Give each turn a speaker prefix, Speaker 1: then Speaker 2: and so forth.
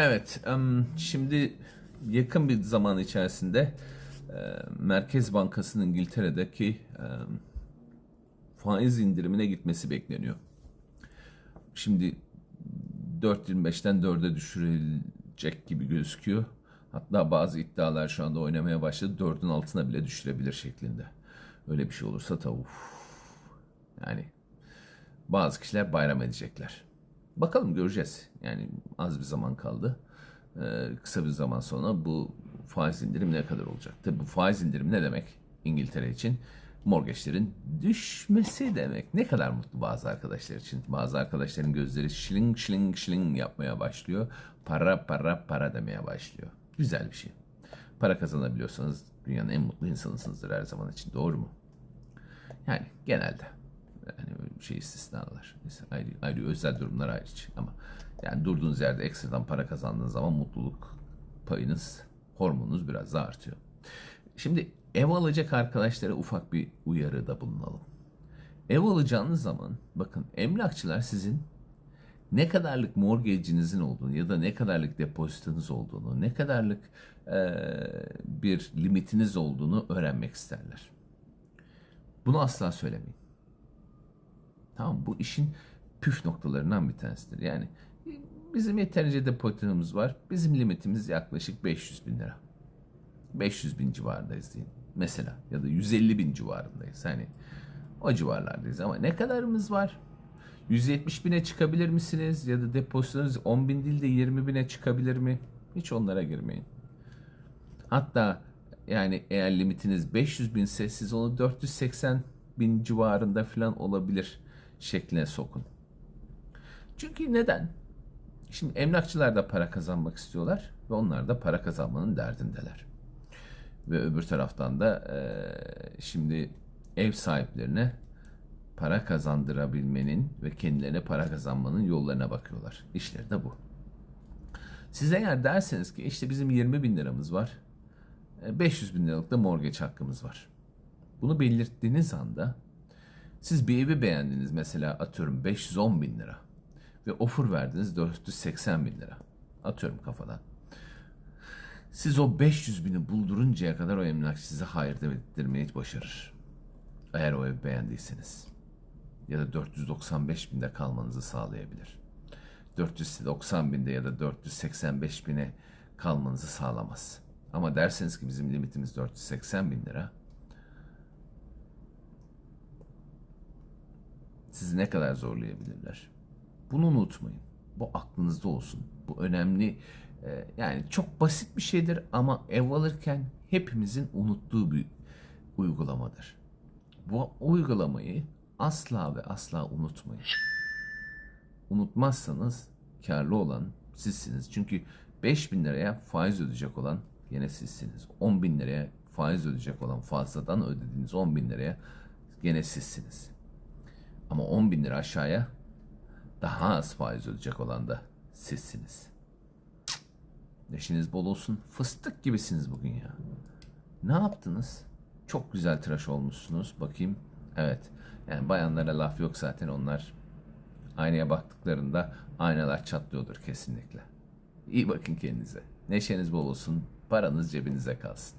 Speaker 1: Evet, şimdi yakın bir zaman içerisinde e, Merkez Bankası'nın İngiltere'deki faiz indirimine gitmesi bekleniyor. Şimdi 4.25'ten 4'e düşürülecek gibi gözüküyor. Hatta bazı iddialar şu anda oynamaya başladı. 4'ün altına bile düşürebilir şeklinde. Öyle bir şey olursa tabii uf. yani bazı kişiler bayram edecekler. Bakalım göreceğiz. Yani az bir zaman kaldı. Ee, kısa bir zaman sonra bu faiz indirim ne kadar olacak? Tabii bu faiz indirimi ne demek İngiltere için? Mortgage'lerin düşmesi demek. Ne kadar mutlu bazı arkadaşlar için. Bazı arkadaşların gözleri şiling şiling şiling yapmaya başlıyor. Para para para demeye başlıyor. Güzel bir şey. Para kazanabiliyorsanız dünyanın en mutlu insanısınızdır her zaman için. Doğru mu? Yani genelde. Yani şey istisnalar. Neyse, ayrı, ayrı özel durumlar hariç. Ama yani durduğunuz yerde ekstradan para kazandığınız zaman mutluluk payınız, hormonunuz biraz daha artıyor. Şimdi ev alacak arkadaşlara ufak bir uyarıda bulunalım. Ev alacağınız zaman bakın emlakçılar sizin ne kadarlık mortgage'inizin olduğunu ya da ne kadarlık depozitonuz olduğunu, ne kadarlık eee, bir limitiniz olduğunu öğrenmek isterler. Bunu asla söylemeyin. Tamam bu işin püf noktalarından bir tanesidir. Yani bizim yeterince depozitomuz var. Bizim limitimiz yaklaşık 500 bin lira. 500 bin civarındayız diyeyim. Mesela ya da 150 bin civarındayız. Hani o civarlardayız ama ne kadarımız var? 170 bine çıkabilir misiniz? Ya da depozitonuz 10 bin değil de 20 bine çıkabilir mi? Hiç onlara girmeyin. Hatta yani eğer limitiniz 500 binse siz onu 480 bin civarında falan olabilir şekline sokun. Çünkü neden? Şimdi emlakçılar da para kazanmak istiyorlar ve onlar da para kazanmanın derdindeler. Ve öbür taraftan da eee, şimdi ev sahiplerine para kazandırabilmenin ve kendilerine para kazanmanın yollarına bakıyorlar. İşleri de bu. Siz eğer derseniz ki işte bizim 20 bin liramız var, e, 500 bin liralık da mortgage hakkımız var. Bunu belirttiğiniz anda siz bir evi beğendiniz mesela atıyorum 510 bin lira ve offer verdiniz 480 bin lira. Atıyorum kafadan. Siz o 500 bini bulduruncaya kadar o emlakçı size hayır dedirmeyi başarır. Eğer o evi beğendiyseniz. Ya da 495 binde kalmanızı sağlayabilir. 490 binde ya da 485 bine kalmanızı sağlamaz. Ama derseniz ki bizim limitimiz 480 bin lira. Sizi ne kadar zorlayabilirler? Bunu unutmayın. Bu aklınızda olsun. Bu önemli. e, yani çok basit bir şeydir ama ev alırken hepimizin unuttuğu bir uygulamadır. Bu uygulamayı asla ve asla unutmayın. Unutmazsanız karlı olan sizsiniz. Çünkü 5 bin liraya faiz ödeyecek olan gene sizsiniz. 10 bin liraya faiz ödeyecek olan fazladan ödediğiniz 10 bin liraya gene sizsiniz. Ama 10 bin lira aşağıya daha az faiz ödeyecek olan da sizsiniz. Neşiniz bol olsun. Fıstık gibisiniz bugün ya. Ne yaptınız? Çok güzel tıraş olmuşsunuz. Bakayım. Evet. Yani bayanlara laf yok zaten onlar aynaya baktıklarında aynalar çatlıyordur kesinlikle. İyi bakın kendinize. Neşeniz bol olsun. Paranız cebinize kalsın.